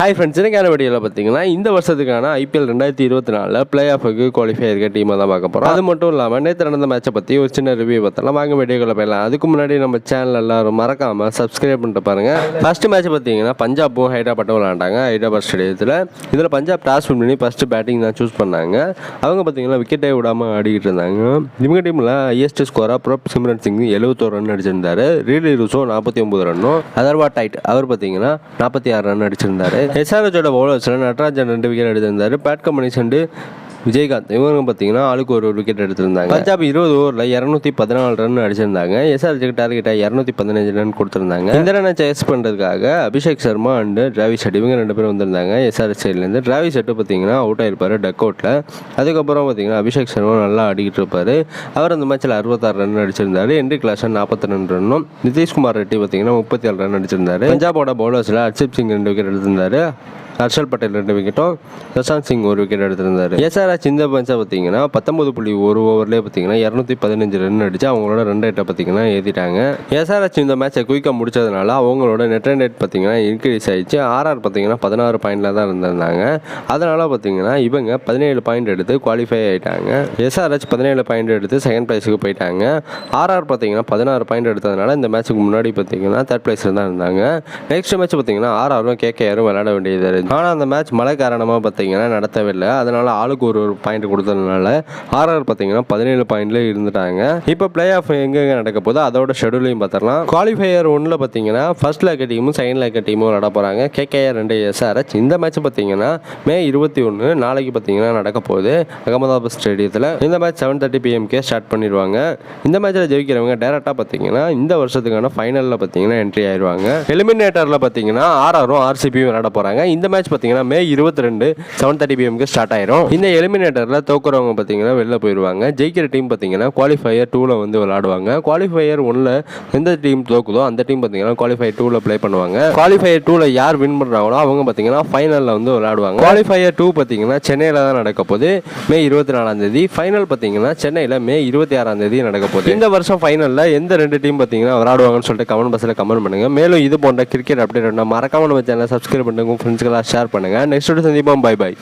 Hi friends எனக்கான வீடியோவில் பார்த்தீங்கன்னா இந்த வருஷத்துக்கான ஐபிஎல் ரெண்டாயிரத்தி இருபத்தி நாலில் பிளே ஆஃபுக்கு குவாலிஃபை இருக்க டீமை தான் பார்க்க போகிறோம் அது மட்டும் இல்லாமல் நேற்று நடந்த மேட்சை பற்றி ஒரு சின்ன ரிவ்யூ பார்த்தலாம் வாங்க வீடியோக்குள்ள போயிடலாம். அதுக்கு முன்னாடி நம்ம சேனல் எல்லாரும் மறக்காமல் சப்ஸ்கிரைப் பண்ணிட்டு பாருங்கள் ஃபர்ஸ்ட் மேட்ச் பார்த்தீங்கன்னா பஞ்சாப்பும் ஹைதராபாட்டும் விளாண்டாங்க ஹைதராபாத் ஸ்டேடியத்தில் இதில் பஞ்சாப் டாஸ் வின் பண்ணி ஃபஸ்ட்டு பேட்டிங் தான் சூஸ் பண்ணாங்க. அவங்க பார்த்தீங்கன்னா விக்கெட்டே விடாமல் ஆடிக்கிட்டு இருந்தாங்க. இவங்க டீமில் ஹையஸ்ட் ஸ்கோராக ப்ரோப் சிம்ரன் சிங் எழுபத்தோரு ரன் அடிச்சிருந்தாரு. ரீலி ரூசோ நாற்பத்தி ஒம்பது ரன்னும் அதர்வா டைட் அவர் பார்த்தீங்கன்னா நாற்பத்தி ஆறு ரன் அடிச்சிருந்தாரு. எஸ்ஆர்எச்சோட பவுலர்ஸில் நட்ராஜன் ரெண்டு விக்கெட் எடுத்திருந்தார் பேட் கம்பெனிஸ் அண்டு விஜயகாந்த் இவங்க பார்த்தீங்கன்னா ஆளுக்கு ஒரு ஒரு விக்கெட் எடுத்திருந்தாங்க. பஞ்சாப் இருபது ஓவரில் இரநூத்தி பதினாலு ரன் அடிச்சிருந்தாங்க. எஸ்ஆர்ஜிக்கு டார்கெட்டாக இரநூத்தி பதினஞ்சு ரன் கொடுத்துருந்தாங்க. இந்த ரனை சேஸ் பண்ணுறதுக்காக Abhishek Sharma and Travis Head இவங்க ரெண்டு பேரும் வந்திருந்தாங்க. எஸ்ஆர்எஸ் சைட்லேருந்து டிராவிஸ் ஷெட்டு பார்த்தீங்கன்னா அவுட் ஆயிருப்பாரு டக் அவுட்டில் அதுக்கப்புறம் பார்த்தீங்கன்னா அபிஷேக் சர்மா நல்லா ஆடிக்கிட்டு இருப்பாரு. அவர் அந்த மேட்ச்சில் அறுபத்தாறு ரன் அடிச்சிருந்தாரு. என்ட்ரி கிளாஸ் நாற்பத்தி ரெண்டு ரன்னும் நிதிஷ்குமார் ரெட்டி பார்த்தீங்கன்னா முப்பத்தி ஏழு ரன் அடிச்சிருந்தாரு. பஞ்சாபோட பவுலர்ஸில் ஹர்ஷிப் சிங் ரெண்டு விக்கெட் எடுத்திருந்தாரு. ஹர்ஷல் பட்டேல் ரெண்டு விக்கெட்டும் பிரசாந்த் சிங் ஒரு விக்கெட் எடுத்திருந்தாரு. எஸ்ஆர்எச் இந்த பஞ்சை பார்த்தீங்கன்னா பத்தொன்பது புள்ளி ஒரு ஓவர்லேயே பார்த்தீங்கன்னா இரநூத்தி பதினஞ்சு ரன் அடிச்சு அவங்களோட ரன் ரேட்டை பார்த்தீங்கன்னா ஏற்றிட்டாங்க எஸ்ஆர்எச் இந்த மேட்சை குயிக்காக முடிச்சதுனால அவங்களோட நெட் ரன் ரேட் பார்த்தீங்கன்னா இன்க்ரீஸ் ஆயிடுச்சு. ஆர்ஆர் பார்த்தீங்கன்னா பதினாறு பாயிண்டில் தான் இருந்திருந்தாங்க. அதனால் பார்த்தீங்கன்னா இவங்க பதினேழு பாயிண்ட் எடுத்து குவாலிஃபை ஆகிட்டாங்க எஸ்ஆர்எச் பதினேழு பாயிண்ட் எடுத்து செகண்ட் ப்ரைஸுக்கு போயிட்டாங்க. ஆர்ஆர் பார்த்தீங்கன்னா பதினாறு பாயிண்ட் எடுத்ததுனால இந்த மேட்ச்சுக்கு முன்னாடி பார்த்தீங்கன்னா தேர்ட் ப்ளேஸில் தான் இருந்தாங்க. நெக்ஸ்ட் மேட்ச் பார்த்தீங்கன்னா ஆர்ஆரும் கேகேஆரும் விளையாட வேண்டியது ஆனால் அந்த மேட்ச் மழை காரணமாக பார்த்தீங்கன்னா நடத்தவில்லை. அதனால் ஆளுக்கு ஒரு ஒரு பாயிண்ட் கொடுத்ததுனால ஆர்ஆர் பார்த்தீங்கன்னா பதினேழு பாயிண்ட்ல இருந்துட்டாங்க. இப்போ பிளே ஆஃப் எங்கெங்க நடக்க போதோ அதோட ஷெடியூலையும் பார்த்துடலாம். குவாலிஃபையர் ஒன்றில் பார்த்தீங்கன்னா ஃபர்ஸ்ட் லேக்க டீமும் செகண்ட் லேக்க டீமும் விளாட போகிறாங்க கேகேஆர் ரெண்டு எஸ்ஆர்எச் இந்த மேட்ச் பார்த்தீங்கன்னா மே இருபத்தி ஒன்று நாளைக்கு பார்த்தீங்கன்னா நடக்க போகுது. அகமதாபாத் ஸ்டேடியத்தில் இந்த match seven thirty PMK start பண்ணிடுவாங்க. இந்த மேட்ச்சில் ஜெயிக்கிறவங்க டேரெக்டாக பார்த்தீங்கன்னா இந்த வருஷத்துக்கான ஃபைனலில் பார்த்தீங்கன்னா என்ட்ரி ஆயிடுவாங்க. எலிமினேட்டரில் பார்த்தீங்கன்னா ஆர்ஆரும் ஆர்சிபியும் விளையாட போகிறாங்க இந்த மேட்ச் பார்த்தீங்கன்னா மே இருபத்தி ரெண்டு செவன் தேர்ட்டி பிஎம்க்கு ஸ்டார்ட் ஆயிரும். இந்த எலிமினேட்டரில் தோக்குறவங்க பார்த்தீங்கன்னா வெளில போயிடுவாங்க ஜெயிக்கிற டீம் பார்த்தீங்கன்னா குவாலிஃபையர் டூவில் வந்து விளாடுவாங்க குவாலிஃபையர் ஒன்ல எந்த டீம் தோக்குதோ அந்த டீம் பார்த்தீங்கன்னா குவாலிஃபையர் டூவில் ப்ளே பண்ணுவாங்க. குவாலிஃபையர் டூவில் யார் வின் பண்ணுறாங்களோ அவங்க பார்த்தீங்கன்னா ஃபைனலில் வந்து விளையாடுவாங்க. குவாலிஃபையர் டூ பார்த்தீங்கன்னா சென்னையில் தான் நடக்க போகுது. மே இருபத்தி நாலாம் தேதி. ஃபைனல் பார்த்தீங்கன்னா சென்னையில் மே இருபத்தி ஆறாம் தேதி நடக்க போகுது. இந்த வருஷம் ஃபைனலில் எந்த ரெண்டு டீம் பார்த்தீங்கன்னா விளையாடுவாங்கன்னு சொல்லிட்டு கமெண்ட் பாக்ஸில் கமெண்ட் பண்ணுங்க. மேலும் இது போன்ற கிரிக்கெட் அப்டேட் மறக்காம நம்ம சேனலை சப்ஸ்கிரைப் பண்ணுங்க உங்கள் ஷேர் பண்ணுங்கள் நெக்ஸ்ட் சந்திப்போம். By by